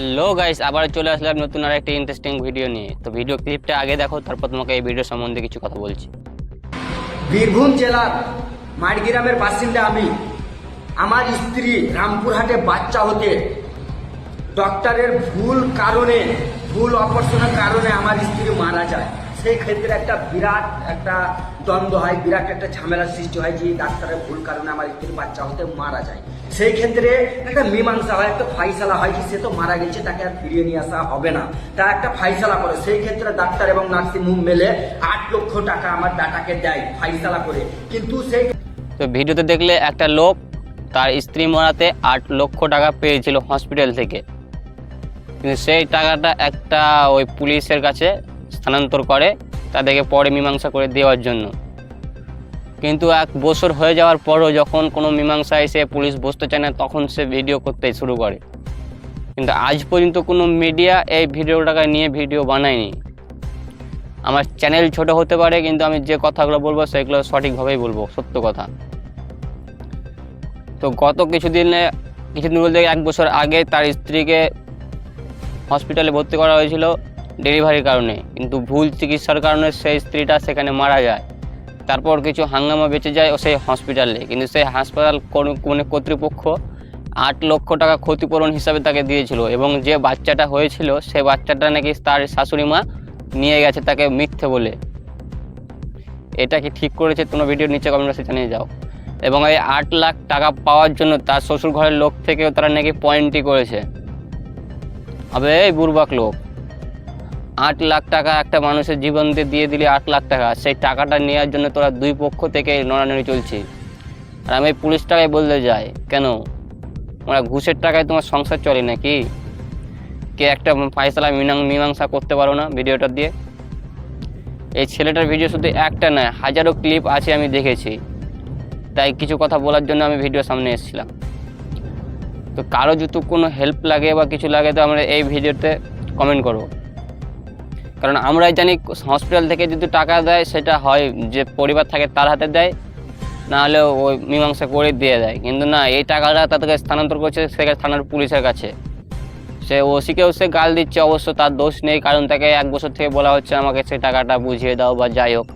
Hello guys আবার চলে আসলাম নতুন আর একটা ইন্টারেস্টিং ভিডিও নিয়ে। তো ভিডিও ক্লিপটা আগে দেখো, তারপর তোমাকে এই ভিডিও সম্বন্ধে কিছু কথা বলছি। বীরভূম জেলার মাড়গ্রামের বাসিন্দা আমি। আমার স্ত্রী রামপুরহাটে বাচ্চা হতে ডক্টরের ভুল কারণে, ভুল অপারেশনের কারণে আমার স্ত্রী মারা যায়। সেই ক্ষেত্রে একটা বিরাট একটা দ্বন্দ্ব হয়, বিরাট একটা ঝামেলার সৃষ্টি হয় যে ডাক্তারের ভুল কারণে আমার স্ত্রী বাচ্চা হতে মারা যায়। সেই ক্ষেত্রে একটা মীমাংসা হয়, একটা ফাইসালা হয় যে সে তো মারা গেছে, তাকে আর ফিরিয়ে নিয়ে আসা হবে না। তা একটা ফাইসালা করে, সেই ক্ষেত্রে ডাক্তার এবং নার্সিং হোম মেলে আট লক্ষ টাকা আমার ডাটাকে দেয় ফাইসালা করে। কিন্তু সেই তো ভিডিওতে দেখলে একটা লোক তার স্ত্রী মারাতে আট লক্ষ টাকা পেয়েছিল হসপিটাল থেকে। কিন্তু সেই টাকাটা একটা ওই পুলিশের কাছে স্থানান্তর করে তাদেরকে পরে মীমাংসা করে দেওয়ার জন্য। কিন্তু এক বছর হয়ে যাওয়ার পরও যখন কোনো মীমাংসা এসে পুলিশ বসতে চায় না, তখন সে ভিডিও করতে শুরু করে। কিন্তু আজ পর্যন্ত কোনো মিডিয়া এই ভিডিওটাকে নিয়ে ভিডিও বানায়নি। আমার চ্যানেল ছোট হতে পারে, কিন্তু আমি যে কথাগুলো বলব সেগুলো সঠিকভাবেই বলব, সত্য কথা। তো গত কিছুদিনে, কিছুদিন বলতে এক বছর আগে তার স্ত্রীকে হসপিটালে ভর্তি করা হয়েছিল। ডেলিভারির কারণে। কিন্তু ভুল চিকিৎসার কারণে সেই স্ত্রীটা সেখানে মারা যায়। তারপর কিছু হাঙ্গামা বেঁচে যায় ও সেই হসপিটালে। কিন্তু সেই হাসপাতাল মানে কর্তৃপক্ষ আট লক্ষ টাকা ক্ষতিপূরণ হিসাবে তাকে দিয়েছিল এবং যে বাচ্চাটা হয়েছিল, সে বাচ্চাটা নাকি তার শাশুড়ি মা নিয়ে গেছে তাকে মিথ্যে বলে। এটা কি ঠিক করেছে তোমরা ভিডিওর নিচে কমেন্ট বক্সে জানিয়ে যাও এবং এই আট লাখ টাকা পাওয়ার জন্য তার শ্বশুর ঘরের লোক থেকেও তারা নাকি পয়েন্টই করেছে। আবে, এই বুর্বাক লোক। আট লাখ টাকা একটা মানুষের জীবন দিয়ে দিলি আট লাখ টাকা, সেই টাকাটা নেওয়ার জন্য তোরা দুই পক্ষ থেকে নড়ানড়ি চলছে আর আমি পুলিশ টাকায় বলতে যাই, কেন? ওরা ঘুষের টাকায় তোমার সংসার চলে নাকি? কে একটা ফাইসলা মিনাং- মীমাংসা করতে পারো না ভিডিওটা দিয়ে? এই ছেলেটার ভিডিও শুধু একটা নয়, হাজারো ক্লিপ আছে আমি দেখেছি। তাই কিছু কথা বলার জন্য আমি ভিডিও সামনে এসেছিলাম। তো কারও যদি কোনো হেল্প লাগে বা কিছু লাগে তো আমরা এই ভিডিওতে কমেন্ট করো কারণ আমরাই জানি হসপিটাল থেকে যদি টাকা দেয়, সেটা হয় যে পরিবার থাকে তার হাতে দেয়, না হলে ওই মীমাংসা করে দিয়ে দেয়। কিন্তু না, এই টাকাটা তাদেরকে স্থানান্তর করছে সেখানে থানার পুলিশের কাছে। সে ওসিকেও সে গাল দিচ্ছে, অবশ্য তার দোষ নেই, কারণ তাকে এক বছর থেকে বলা হচ্ছে, আমাকে সেই টাকাটা বুঝিয়ে দাও বা যাই হোক।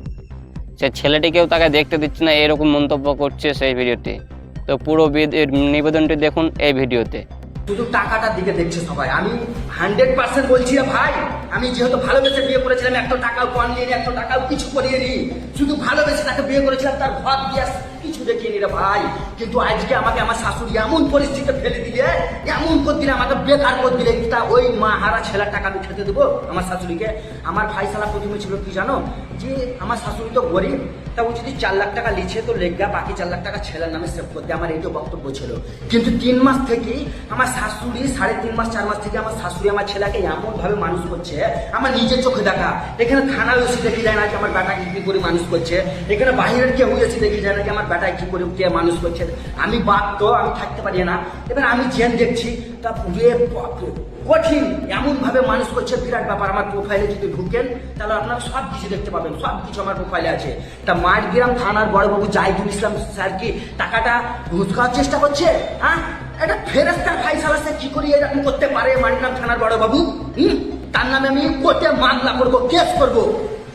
সে ছেলেটিকেও তাকে দেখতে দিচ্ছে না, এরকম মন্তব্য করছে সেই ভিডিওতে তো পুরো বিদ- নিবেদনটি দেখুন এই ভিডিওতে। শুধু টাকাটার দিকে দেখছে সবাই আমি হান্ড্রেড পার্সেন্ট বলছি ভাই, আমি যেহেতু ভালোবেসে বিয়ে করেছিলাম, একটা টাকাও কম নিয়ে একটা টাকাও কিছু করিয়ে নি। শুধু ভালোবেসে তাকে বিয়ে করেছিলাম, তার ঘর দিয়ে কিছু দেখিয়ে নি রে ভাই। কিন্তু আজকে আমাকে আমার শাশুড়ি এমন পরিস্থিতিতে ফেলে দিলে এমন করে দিলে আমাকে বেকার করে দিলে তা ওই মা হারা ছেলের টাকা আমি খেতে দেবো আমার শাশুড়িকে। আমার ফাইসালা প্রথমে ছিল কি জানো, যে আমার শাশুড়ি তো গরিব, তা ও যদি চার লাখ টাকা লিছে, তো লেগা বাকি চার লাখ টাকা ছেলের নামে সেভ করতে। আমার এইটা বক্তব্য ছিল। কিন্তু তিন মাস থেকেই আমার শাশুড়ি সাড়ে তিন মাস চার মাস থেকে আমার শাশুড়ি আমার ছেলেকে এমন ভাবে মানুষ করছে আমার নিজের চোখে দেখা। এখানে থানায় এসে দেখি যায় না যে আমার বেটাকে কি করে মানুষ করছে। এখানে বাইরের কেউ এসে দেখি যায় না যে আমার বেটাকে কি করে কে মানুষ করছে। আমি বাপ তো আমি থাকতে পারি না। এবার আমি জেন দেখছি তা রে বাপরে, কঠিন এমন ভাবে মানুষ করছে বিরাট ব্যাপার। আমার প্রোফাইলে যদি ঢুকেন তাহলে আপনারা সব কিছু দেখতে পাবেন সব কিছু আমার প্রোফাইলে আছে। তা মাঠ মাঠগ্রাম থানার বড়বাবু জাহিদুল ইসলাম স্যার কি টাকাটা ঘুষ খাওয়ার চেষ্টা করছে? হ্যাঁ? এটা ফেরেস্তার ভাই সে কি করি এরকম করতে পারে? মাঠগ্রাম থানার বড় বাবু হুম? তার নামে আমি কোর্টে মামলা করব, কেস করব।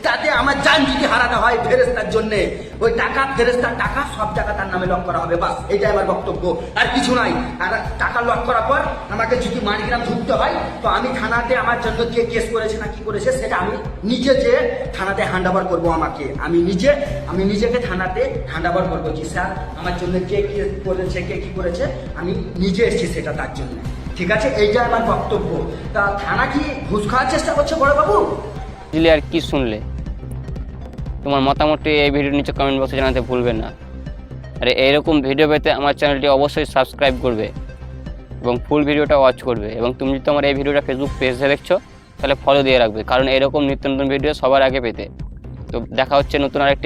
তাতে আমার জান যদি হারাতে হয় ফেরেস্তার জন্য। ওই টাকা ফেরেস্তার টাকা, সব টাকা তার নামে লক করা হবে, বাস। এটাই আমার বক্তব্য। আর কিছু নাই। আর টাকা লক করার পর আমাকে যদি মানিগ্রাম ঢুকতে হয়, তো আমি থানাতে আমার জন্য কে কেস করেছে না কি করেছে, সেটা আমি নিজে যে থানাতে হ্যান্ড করব আমাকে। আমি নিজে, আমি নিজেকে থানাতে হ্যান্ড ওভার করব যে, স্যার, আমার জন্য কে কি করেছে, কে কি করেছে? আমি নিজে এসেছি সেটা তার জন্য। ঠিক আছে? এইটা আমার বক্তব্য। তা থানা কি ঘুষ খাওয়ার চেষ্টা করছে বড়বাবু? বুঝলে আর কি শুনলে? তোমার মতামতটি এই ভিডিওর নিচে কমেন্ট বক্সে জানাতে ভুলবে না। আর এইরকম ভিডিও পেতে আমার চ্যানেলটি অবশ্যই সাবস্ক্রাইব করবে এবং ফুল ভিডিওটা ওয়াচ করবে এবং তুমি যদি তোমার এই ভিডিওটা ফেসবুক পেজে দেখছ, তাহলে ফলো দিয়ে রাখবে। কারণ এরকম নিত্য নতুন ভিডিও সবার আগে পেতে। তো দেখা হচ্ছে নতুন আরেকটি